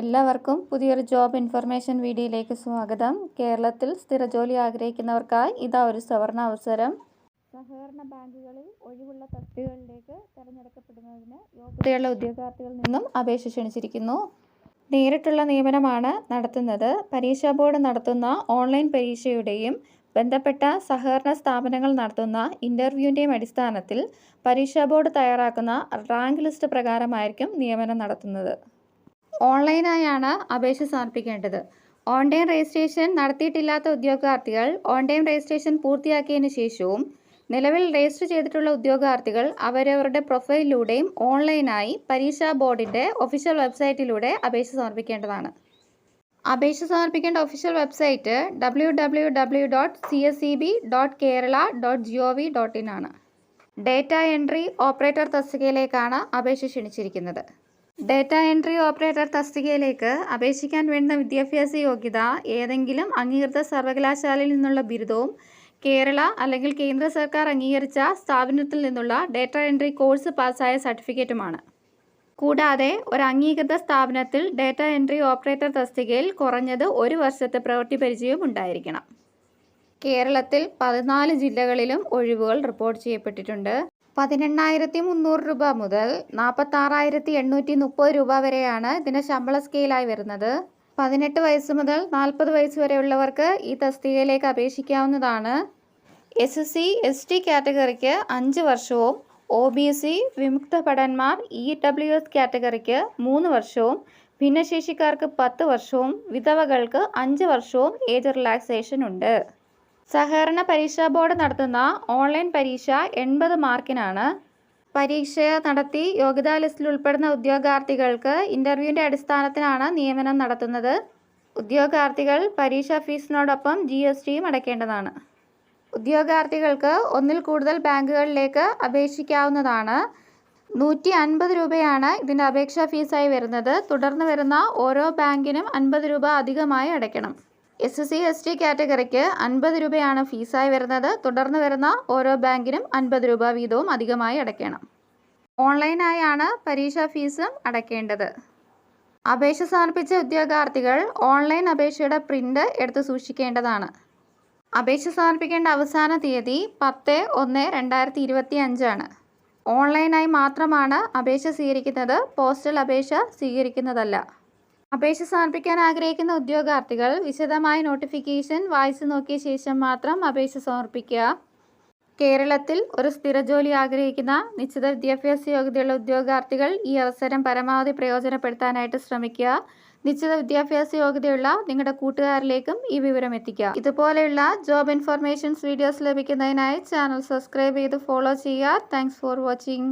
എല്ലാവർക്കും പുതിയൊരു job information വീഡിയോയിലേക്ക് സ്വാഗതം. കേരളത്തിൽ സ്ഥിരജോലി ആഗ്രഹിക്കുന്നവർക്കായി ഇതാ ഒരു സവർണ അവസരം. സഹകരണ ബാങ്കുകളിൽ ഒഴിവുള്ള തസ്തികകളിലേക്ക് തിരഞ്ഞെടുക്കപ്പെടുന്നതിന് യോഗ്യതയുള്ള ഉദ്യോഗാർത്ഥികളിൽ നിന്നും അപേക്ഷ ക്ഷണിച്ചിരിക്കുന്നു. നേരിട്ടുള്ള നിയമനമാണ് നടത്തുന്നത്. പരീക്ഷാ ബോർഡ് നടത്തുന്ന ഓൺലൈൻ പരീക്ഷയുടെയും ബന്ധപ്പെട്ട സഹകരണ സ്ഥാപനങ്ങൾ നടത്തുന്ന ഇന്റർവ്യൂവിന്റെയും അടിസ്ഥാനത്തിൽ പരീക്ഷാ ബോർഡ് തയ്യാറാക്കുന്ന റാങ്ക് ലിസ്റ്റ് പ്രകാരമായിരിക്കും നിയമനം നടത്തുന്നത്. ഓൺലൈനായാണ് അപേക്ഷ സമർപ്പിക്കേണ്ടത്. ഓൺ ടൈം രജിസ്ട്രേഷൻ നടത്തിയിട്ടില്ലാത്ത ഉദ്യോഗാർത്ഥികൾ ഓൺ ടൈം രജിസ്ട്രേഷൻ പൂർത്തിയാക്കിയതിനു ശേഷവും നിലവിൽ രജിസ്റ്റർ ചെയ്തിട്ടുള്ള ഉദ്യോഗാർത്ഥികൾ അവരവരുടെ പ്രൊഫൈലിലൂടെയും ഓൺലൈനായി പരീക്ഷാ ബോർഡിന്റെ ഒഫീഷ്യൽ വെബ്സൈറ്റിലൂടെ അപേക്ഷ സമർപ്പിക്കേണ്ടതാണ്. അപേക്ഷ സമർപ്പിക്കേണ്ട official website W W W dot C S E B dot Kerala dot G O V dot in ആണ്. ഡേറ്റ എൻട്രി ഓപ്പറേറ്റർ തസ്തികയിലേക്കാണ് അപേക്ഷ ക്ഷണിച്ചിരിക്കുന്നത്. ഡേറ്റ എൻട്രി ഓപ്പറേറ്റർ തസ്തികയിലേക്ക് അപേക്ഷിക്കാൻ വേണ്ട വിദ്യാഭ്യാസ യോഗ്യത ഏതെങ്കിലും അംഗീകൃത സർവകലാശാലയിൽ നിന്നുള്ള ബിരുദവും കേരള അല്ലെങ്കിൽ കേന്ദ്ര സർക്കാർ അംഗീകരിച്ച സ്ഥാപനത്തിൽ നിന്നുള്ള ഡേറ്റ എൻട്രി കോഴ്സ് പാസ്സായ സർട്ടിഫിക്കറ്റുമാണ്. കൂടാതെ ഒരു അംഗീകൃത സ്ഥാപനത്തിൽ ഡേറ്റ എൻട്രി ഓപ്പറേറ്റർ തസ്തികയിൽ കുറഞ്ഞത് ഒരു വർഷത്തെ പ്രവൃത്തി പരിചയവും ഉണ്ടായിരിക്കണം. കേരളത്തിൽ പതിനാല് ജില്ലകളിലും ഒഴിവുകൾ റിപ്പോർട്ട് ചെയ്യപ്പെട്ടിട്ടുണ്ട്. പതിനെണ്ണായിരത്തി മുന്നൂറ് രൂപ മുതൽ നാൽപ്പത്താറായിരത്തി എണ്ണൂറ്റി മുപ്പത് രൂപ വരെയാണ് ഇതിന്റെ ശമ്പള സ്കെയിലായി വരുന്നത്. പതിനെട്ട് വയസ്സ് മുതൽ നാൽപ്പത് വയസ്സ് വരെയുള്ളവർക്ക് ഈ തസ്തികയിലേക്ക് അപേക്ഷിക്കാവുന്നതാണ്. S S C S T കാറ്റഗറിക്ക് അഞ്ച് വർഷവും ഒ ബി സി വിമുക്ത ഭടന്മാർ ഇ ഡബ്ല്യു എസ് കാറ്റഗറിക്ക് മൂന്ന് വർഷവും ഭിന്നശേഷിക്കാർക്ക് പത്ത് വർഷവും വിധവകൾക്ക് അഞ്ച് വർഷവും ഏജ് റിലാക്സേഷൻ ഉണ്ട്. സഹകരണ പരീക്ഷാ ബോർഡ് നടത്തുന്ന ഓൺലൈൻ പരീക്ഷ എൺപത് മാർക്കിനാണ്. പരീക്ഷ നടത്തി യോഗ്യതാ ലിസ്റ്റിൽ ഉൾപ്പെടുന്ന ഉദ്യോഗാർത്ഥികൾക്ക് ഇന്റർവ്യൂവിന്റെ അടിസ്ഥാനത്തിലാണ് നിയമനം നടത്തുന്നത്. ഉദ്യോഗാർത്ഥികൾ പരീക്ഷാ ഫീസിനോടൊപ്പം ജി എസ് ടിയും അടയ്ക്കേണ്ടതാണ്. ഉദ്യോഗാർത്ഥികൾക്ക് ഒന്നിൽ കൂടുതൽ ബാങ്കുകളിലേക്ക് അപേക്ഷിക്കാവുന്നതാണ്. നൂറ്റി അൻപത് രൂപയാണ് ഇതിന്റെ അപേക്ഷാ ഫീസായി വരുന്നത്. തുടർന്ന് വരുന്ന ഓരോ ബാങ്കിനും അൻപത് രൂപ അധികമായി അടയ്ക്കണം. എസ് സി എസ് ടി കാറ്റഗറിക്ക് അൻപത് രൂപയാണ് ഫീസായി വരുന്നത്. തുടർന്ന് വരുന്ന ഓരോ ബാങ്കിനും അൻപത് രൂപ വീതവും അധികമായി അടയ്ക്കണം. ഓൺലൈനായാണ് പരീക്ഷാ ഫീസും അടയ്ക്കേണ്ടത്. അപേക്ഷ സമർപ്പിച്ച ഉദ്യോഗാർത്ഥികൾ ഓൺലൈൻ അപേക്ഷയുടെ പ്രിന്റ് എടുത്ത് സൂക്ഷിക്കേണ്ടതാണ്. അപേക്ഷ സമർപ്പിക്കേണ്ട അവസാന തീയതി പത്ത് ഒന്ന് രണ്ടായിരത്തി ഇരുപത്തി അഞ്ചാണ് ഓൺലൈനായി മാത്രമാണ് അപേക്ഷ സ്വീകരിക്കുന്നത്. പോസ്റ്റൽ അപേക്ഷ സ്വീകരിക്കുന്നതല്ല. അപേക്ഷ സമർപ്പിക്കാൻ ആഗ്രഹിക്കുന്ന ഉദ്യോഗാർത്ഥികൾ വിശദമായ നോട്ടിഫിക്കേഷൻ വായിച്ചു നോക്കിയ ശേഷം മാത്രം അപേക്ഷ സമർപ്പിക്കുക. കേരളത്തിൽ ഒരു സ്ഥിര ജോലി ആഗ്രഹിക്കുന്ന നിശ്ചിത വിദ്യാഭ്യാസ യോഗ്യതയുള്ള ഉദ്യോഗാർത്ഥികൾ ഈ അവസരം പരമാവധി പ്രയോജനപ്പെടുത്താനായിട്ട് ശ്രമിക്കുക. നിശ്ചിത വിദ്യാഭ്യാസ യോഗ്യതയുള്ള നിങ്ങളുടെ കൂട്ടുകാരിലേക്കും ഈ വിവരം എത്തിക്കുക. ഇതുപോലെയുള്ള ജോബ് ഇൻഫർമേഷൻസ് വീഡിയോസ് ലഭിക്കുന്നതിനായി ചാനൽ സബ്സ്ക്രൈബ് ചെയ്ത് ഫോളോ ചെയ്യുക. Thanks for watching